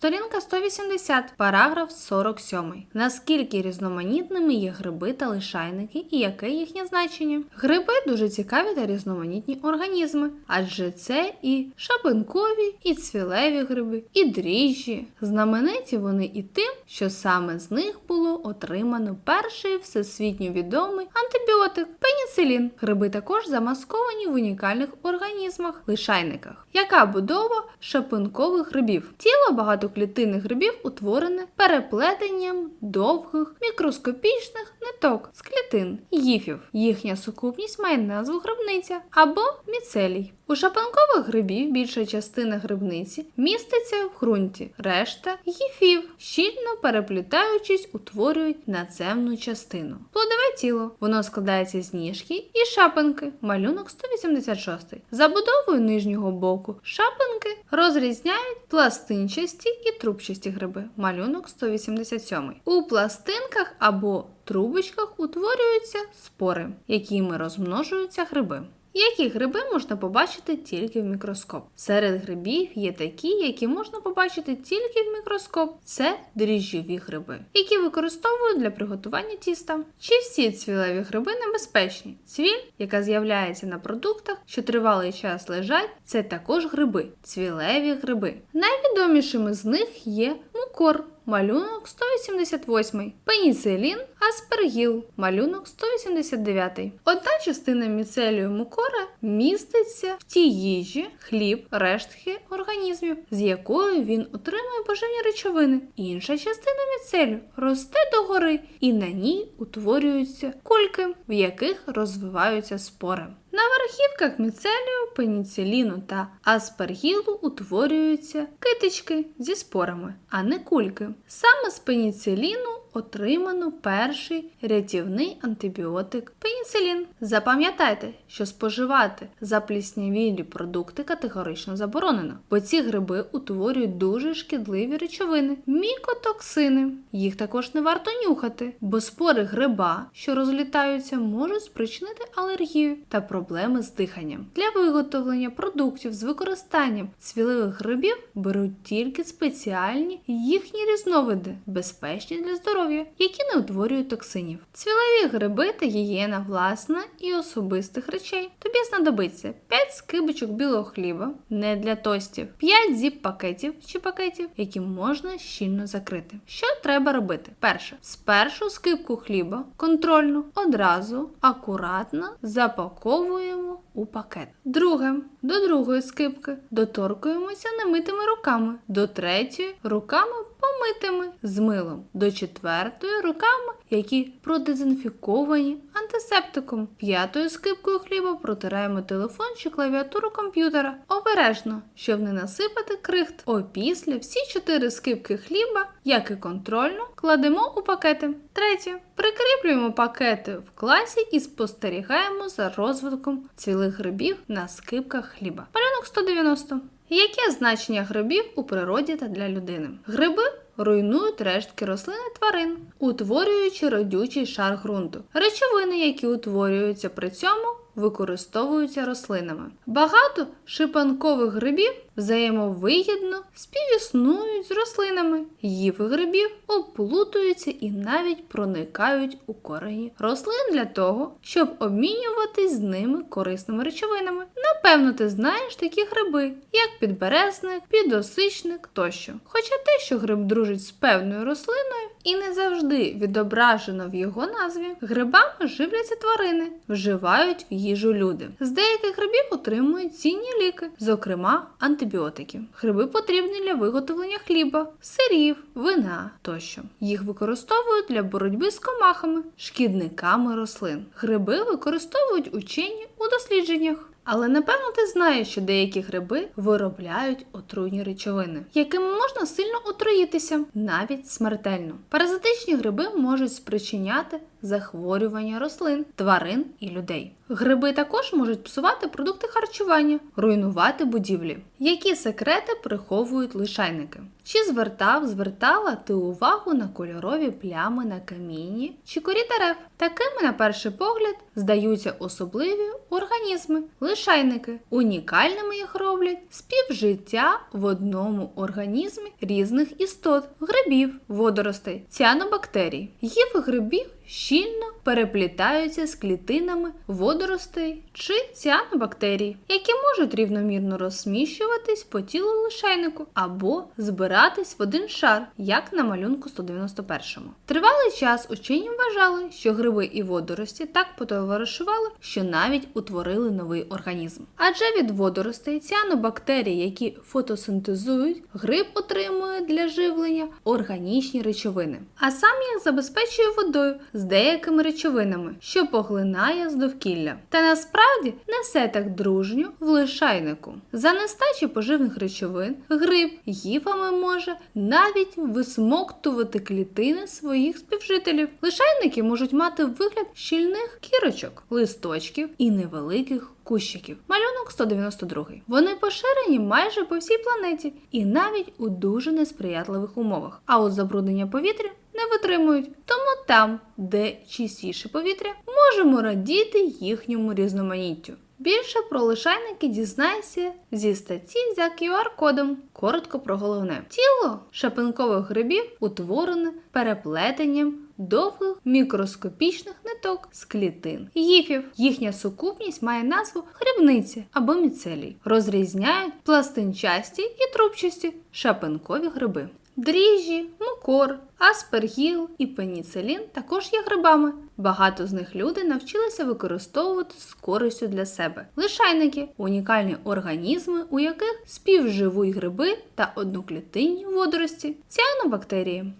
Сторінка 180, параграф 47. Наскільки різноманітними є гриби та лишайники і яке їхнє значення? Гриби дуже цікаві та різноманітні організми, адже це і шапинкові, і цвілеві гриби, і дріжджі. Знамениті вони і тим, що саме з них було отримано перший всесвітньо відомий антибіотик пеніцилін. Гриби також замасковані в унікальних організмах лишайниках. Яка будова шапинкових грибів? Тіло багатоклітинних грибів утворене переплетенням довгих мікроскопічних ниток з клітин гіфів. Їхня сукупність має назву грибниця або міцелій. У шапанкових грибів більша частина грибниці міститься в ґрунті, решта гіфів, щільно переплітаючись, утворюють нацевну частину. Плодове тіло. Воно складається з ніжки і шапинки. Малюнок 186. Забудовою нижнього боку шапинки розрізняють пластинчасті і трубчасті гриби. Малюнок 187. У пластинках або трубочках утворюються спори, якими розмножуються гриби. Які гриби можна побачити тільки в мікроскоп? Серед грибів є такі, які можна побачити тільки в мікроскоп. Це дріжджові гриби, які використовують для приготування тіста. Чи всі цвілеві гриби небезпечні? Цвіль, яка з'являється на продуктах, що тривалий час лежать, це також гриби, цвілеві гриби. Найвідомішими з них є мукор. Малюнок 188, пеніцилін, аспергіл, малюнок 189. Одна частина міцелію мукора міститься в тій їжі, хліб, рештки організмів, з якою він отримує поживні речовини. Інша частина міцелю росте догори і на ній утворюються кульки, в яких розвиваються спори. На верхівках міцелію, пеніциліну та аспергілу утворюються китички зі спорами, а не кульки. Саме з пеніциліну отримано перший рятівний антибіотик пеніцилін. Запам'ятайте, що споживати запліснявілі продукти категорично заборонено, бо ці гриби утворюють дуже шкідливі речовини мікотоксини. Їх також не варто нюхати, бо спори гриба, що розлітаються, можуть спричинити алергію та проблеми з диханням. Для виготовлення продуктів з використанням цвілевих грибів беруть тільки спеціальні їхні різновиди, безпечні для здоров'я, які не утворюють токсинів. Цвілеві гриби та гігієна власна і особистих речей. Тобі знадобиться 5 скибочок білого хліба, не для тостів, 5 зіп-пакетів чи пакетів, які можна щільно закрити. Що треба робити? Перше, спершу скибку хліба контрольно одразу акуратно запаковуємо у пакет. Друге, до другої скибки доторкуємося немитими руками, до третьої руками помитими з милом, до четвертої руками, які продезінфіковані антисептиком. П'ятою скибкою хліба протираємо телефон чи клавіатуру комп'ютера. Обережно, щоб не насипати крихт. Опісля всі чотири скибки хліба, як і контрольно, кладемо у пакети. Третє. Прикріплюємо пакети в класі і спостерігаємо за розвитком цілих грибів на скибках хліба. Малюнок 190. Яке значення грибів у природі та для людини? Гриби руйнують рештки рослин і тварин, утворюючи родючий шар ґрунту. Речовини, які утворюються при цьому, використовуються рослинами. Багато шипанкових грибів взаємовигідно співіснують з рослинами. Гіфи грибів оплутуються і навіть проникають у корені рослин для того, щоб обмінюватись з ними корисними речовинами. Напевно, ти знаєш такі гриби, як підберезник, підосичник тощо. Хоча те, що гриб дружить з певною рослиною, і не завжди відображено в його назві, грибами живляться тварини, вживають в їжу люди. З деяких грибів отримують цінні ліки, зокрема антибіотики. Гриби потрібні для виготовлення хліба, сирів, вина тощо. Їх використовують для боротьби з комахами, шкідниками рослин. Гриби використовують учені у дослідженнях. Але напевно ти знаєш, що деякі гриби виробляють отруйні речовини, якими можна сильно отруїтися, навіть смертельно. Паразитичні гриби можуть спричиняти захворювання рослин, тварин і людей. Гриби також можуть псувати продукти харчування, руйнувати будівлі. Які секрети приховують лишайники? Чи звертав, звертала ти увагу на кольорові плями на камінні чи корі дерев? Такими, на перший погляд, здаються особливі організми, лишайники. Унікальними їх роблять співжиття в одному організмі різних істот, грибів, водоростей, ціанобактерій. Гіфи грибів щільно переплітаються з клітинами водоростей чи ціанобактерій, які можуть рівномірно розміщуватись по тілу лишайнику або збиратись в один шар, як на малюнку 191-му. Тривалий час учені вважали, що гриби і водорості так потоваришували, що навіть утворили новий організм. Адже від водоростей ціанобактерій, які фотосинтезують, гриб отримує для живлення органічні речовини, а сам їх забезпечує водою з деякими речовинами, що поглинає з довкілля. Та насправді не все так дружньо в лишайнику. За нестачі поживних речовин гриб гіфами може навіть висмоктувати клітини своїх співжителів. Лишайники можуть мати вигляд щільних кірочок, листочків і невеликих кущиків. Малюнок 192. Вони поширені майже по всій планеті і навіть у дуже несприятливих умовах. А от забруднення повітря не витримують. Тому там, де чистіше повітря, можемо радіти їхньому різноманіттю. Більше про лишайники дізнайся зі статті за QR-кодом. Коротко про головне. Тіло шапинкових грибів утворене переплетенням довгих мікроскопічних ниток з клітин. Гіфів. Їхня сукупність має назву грибниці або міцелій. Розрізняють пластинчасті і трубчасті шапинкові гриби. Дріжджі, мукор, аспергіл і пеніцилін також є грибами. Багато з них люди навчилися використовувати з користю для себе. Лишайники унікальні організми, у яких співживуть гриби та одноклітинні водорості, ціанобактерії.